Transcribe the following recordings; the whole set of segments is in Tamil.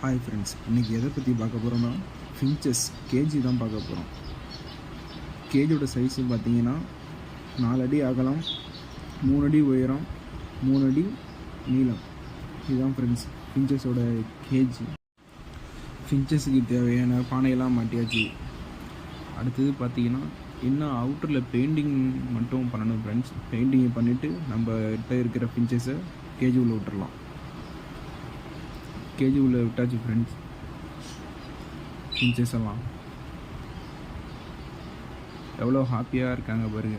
ஹாய் ஃப்ரெண்ட்ஸ் இன்றைக்கி எதை பற்றி பார்க்க போகிறோம்னா ஃபின்ச்சஸ் கேஜி தான் பார்க்க போகிறோம் கேஜோட சைஸு பார்த்தீங்கன்னா நாலு அடி அகலம் மூணு அடி உயரம் மூணு அடி நீளம். இதுதான் ஃப்ரெண்ட்ஸ் ஃபின்ச்சஸோட கேஜி ஃபின்ச்சஸுக்கு தேவையான பானையெல்லாம் மாட்டியாச்சு. அடுத்தது பார்த்தீங்கன்னா இன்னும் அவுட்டரில் பெயிண்டிங் மட்டும் பண்ணணும் ஃப்ரெண்ட்ஸ் பெயிண்டிங்கை பண்ணிவிட்டு நம்ம கிட்ட இருக்கிற ஃபின்ச்சஸை கேஜி உள்ள விட்டுறலாம் கேஜி உள்ள விட்டாச்சு ஃப்ரெண்ட்ஸ் ஃபின்ச்சஸ் எல்லாம். எவ்வளோ ஹாப்பியாக இருக்காங்க பாருங்க.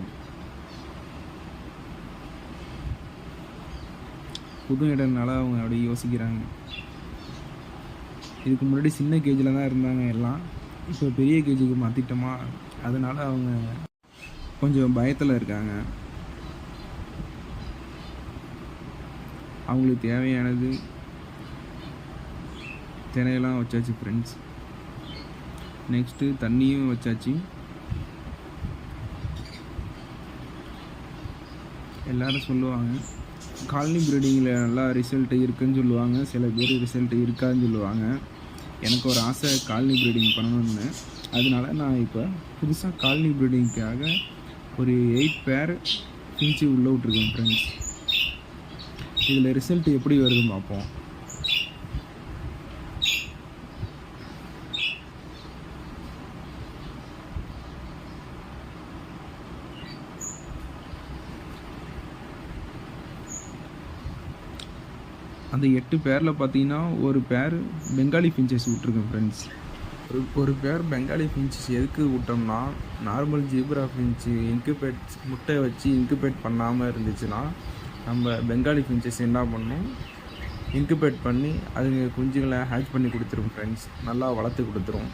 புது இடம்னால அவங்க அப்படியே யோசிக்கிறாங்க. இதுக்கு முன்னாடி சின்ன கேஜில் தான் இருந்தாங்க எல்லாம். இப்போ பெரிய கேஜிக்கு மாற்றிட்டோமா அதனால் அவங்க கொஞ்சம் பயத்தில் இருக்காங்க. அவங்களுக்கு தேவையானது தினையெல்லாம் வச்சாச்சு ஃப்ரெண்ட்ஸ் நெக்ஸ்ட்டு தண்ணியும் வச்சாச்சு. எல்லோரும் சொல்லுவாங்க காலனி ப்ரீடிங்கில் நல்லா ரிசல்ட் இருக்குதுன்னு சொல்லுவாங்க சில பேர் ரிசல்ட் இருக்காதுன்னு சொல்லுவாங்க. எனக்கு ஒரு ஆசை காலனி ப்ரீடிங் பண்ணணும்னு. அதனால நான் இப்போ புதுசாக காலனி ப்ரீடிங்க்காக ஒரு எயிட் பேர் பிரிஞ்சு உள்ளே விட்ருக்கேன் ஃப்ரெண்ட்ஸ் இதில் ரிசல்ட் எப்படி வருதுன்னு பார்ப்போம். அந்த எட்டு பேரில் பார்த்தீங்கன்னா ஒரு பேர் பெங்காலி ஃபின்ச்சஸ் விட்ருக்கேன் ஃப்ரெண்ட்ஸ் ஒரு ஒரு பேர் பெங்காலி ஃபின்ச்சஸ் எதுக்கு விட்டோம்னா நார்மல் ஜீப்ரா ஃபின்ச்சு இன்குபேட் முட்டை வச்சு இன்குபேட் பண்ணாமல் இருந்துச்சுன்னா நம்ம பெங்காலி ஃபின்ச்சஸ் என்ன பண்ணும் இன்குபேட் பண்ணி அதுங்க குஞ்சுகளை ஹேட்ச் பண்ணி கொடுத்துரும் ஃப்ரெண்ட்ஸ் நல்லா வளர்த்து கொடுத்துரும்.